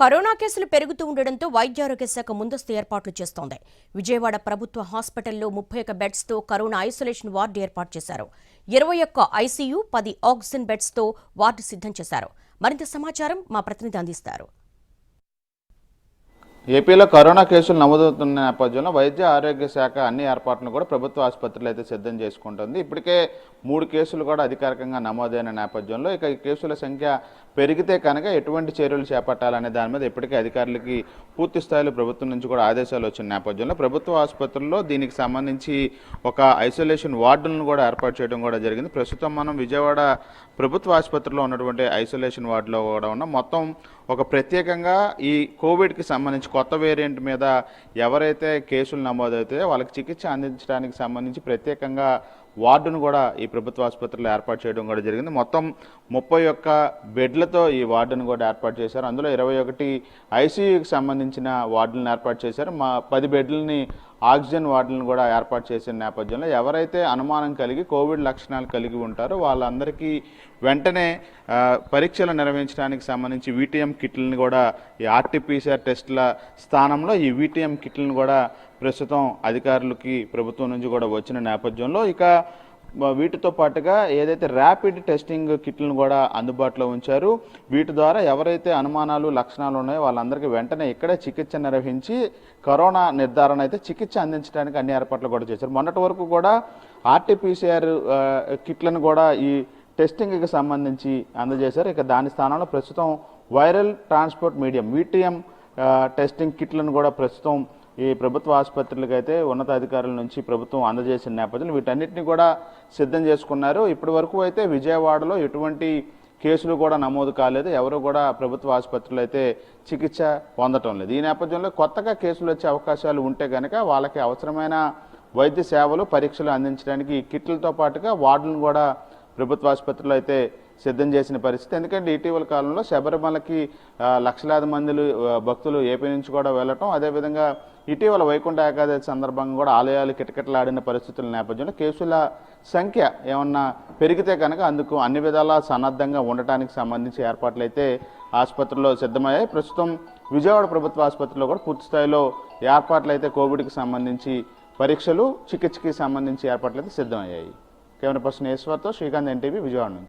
Corona కేసులు పెరుగుతూ ఉండడంతో వైద్యారోగ్య శాఖ ముందస్తు ఏర్పాట్లు చేస్తోంది. విజయవాడ ప్రభుత్వ హాస్పిటల్లో ముప్పై ఒక్క బెడ్స్తో కరోనా ఐసోలేషన్ వార్డు ఏర్పాటు చేశారు. ఇరవై ఒక్క ఐసీయూ పది ఆక్సిజన్ బెడ్స్తో వార్డు సిద్ధం చేశారు. మరింత సమాచారం మా ప్రతినిధి అందిస్తారు. ఏపీలో కరోనా కేసులు నమోదవుతున్న నేపథ్యంలో వైద్య ఆరోగ్య శాఖ అన్ని ఏర్పాట్లను కూడా ప్రభుత్వ ఆసుపత్రులు అయితే సిద్ధం చేసుకుంటుంది. ఇప్పటికే మూడు కేసులు కూడా అధికారికంగా నమోదైన నేపథ్యంలో ఇక ఈ కేసుల సంఖ్య పెరిగితే కనుక ఎటువంటి చర్యలు చేపట్టాలనే దాని మీద ఇప్పటికే అధికారులకి పూర్తి స్థాయిలో ప్రభుత్వం నుంచి కూడా ఆదేశాలు వచ్చిన నేపథ్యంలో ప్రభుత్వ ఆసుపత్రుల్లో దీనికి సంబంధించి ఒక ఐసోలేషన్ వార్డులను కూడా ఏర్పాటు చేయడం కూడా జరిగింది. ప్రస్తుతం మనం విజయవాడ ప్రభుత్వ ఆసుపత్రిలో ఉన్నటువంటి ఐసోలేషన్ వార్డులో కూడా ఉన్న. మొత్తం ఒక ప్రత్యేకంగా ఈ కోవిడ్కి సంబంధించి కొత్త వేరియంట్ మీద ఎవరైతే కేసులు నమోదవుతాయో వాళ్ళకి చికిత్స అందించడానికి సంబంధించి ప్రత్యేకంగా వార్డును కూడా ఈ ప్రభుత్వ ఆసుపత్రిలో ఏర్పాటు చేయడం కూడా జరిగింది. మొత్తం ముప్పై ఒక్క బెడ్లతో ఈ వార్డును కూడా ఏర్పాటు చేశారు. అందులో ఇరవై ఒకటి ఐసీయూకి సంబంధించిన వార్డులను ఏర్పాటు చేశారు. మా పది బెడ్లని ఆక్సిజన్ వార్డులను కూడా ఏర్పాటు చేసిన నేపథ్యంలో ఎవరైతే అనుమానం కలిగి కోవిడ్ లక్షణాలు కలిగి ఉంటారో వాళ్ళందరికీ వెంటనే పరీక్షలు నిర్వహించడానికి సంబంధించి వీటీఎం కిట్లను కూడా ఈ ఆర్టీపీసీఆర్ టెస్టుల స్థానంలో ఈ వీటీఎం కిట్లను కూడా ప్రస్తుతం అధికారులకి ప్రభుత్వం నుంచి కూడా వచ్చిన నేపథ్యంలో ఇక వీటితో పాటుగా ఏదైతే ర్యాపిడ్ టెస్టింగ్ కిట్లను కూడా అందుబాటులో ఉంచారు వీటి ద్వారా ఎవరైతే అనుమానాలు లక్షణాలు ఉన్నాయో వాళ్ళందరికీ వెంటనే ఇక్కడే చికిత్స నిర్వహించి కరోనా నిర్ధారణ అయితే చికిత్స అందించడానికి అన్ని ఏర్పాట్లు కూడా చేశారు. మొన్నటి వరకు కూడా ఆర్టీపీసీఆర్ కిట్లను కూడా ఈ టెస్టింగ్కి సంబంధించి అందజేశారు. ఇక దాని స్థానంలో ప్రస్తుతం viral transport medium VTM testing కిట్లను కూడా ప్రస్తుతం ఈ ప్రభుత్వ ఆసుపత్రులకు అయితే ఉన్నతాధికారుల నుంచి ప్రభుత్వం అందజేసిన నేపథ్యంలో వీటన్నిటిని కూడా సిద్ధం చేసుకున్నారు. ఇప్పటి వరకు అయితే విజయవాడలో ఎటువంటి కేసులు కూడా నమోదు కాలేదు. ఎవరు కూడా ప్రభుత్వ ఆసుపత్రులు అయితే చికిత్స పొందటం లేదు. ఈ నేపథ్యంలో కొత్తగా కేసులు వచ్చే అవకాశాలు ఉంటే కనుక వాళ్ళకి అవసరమైన వైద్య సేవలు పరీక్షలు అందించడానికి కిట్లతో పాటుగా వార్డులను కూడా ప్రభుత్వ ఆసుపత్రులు అయితే సిద్ధం చేసిన పరిస్థితి. ఎందుకంటే ఇటీవల కాలంలో శబరిమలకి లక్షలాది మందిలు భక్తులు ఏపీ నుంచి కూడా వెళ్ళటం అదేవిధంగా ఇటీవల వైకుంఠ ఏకాదశి సందర్భంగా కూడా ఆలయాలు కిటకిటలాడిన పరిస్థితుల నేపథ్యంలో కేసుల సంఖ్య ఏమన్నా పెరిగితే కనుక అందుకు అన్ని విధాలా సన్నద్ధంగా ఉండటానికి సంబంధించి ఏర్పాట్లు అయితే ఆసుపత్రిలో సిద్ధమయ్యాయి. ప్రస్తుతం విజయవాడ ప్రభుత్వ ఆసుపత్రిలో కూడా పూర్తి స్థాయిలో ఏర్పాట్లు అయితే కోవిడ్కి సంబంధించి పరీక్షలు చికిత్సకి సంబంధించి ఏర్పాట్లు అయితే సిద్ధమయ్యాయి. కెమెరా పర్సన్ ఈశ్వర్తో శ్రీకాంత్ ఎన్టీవీ విజయవాడ నుంచి.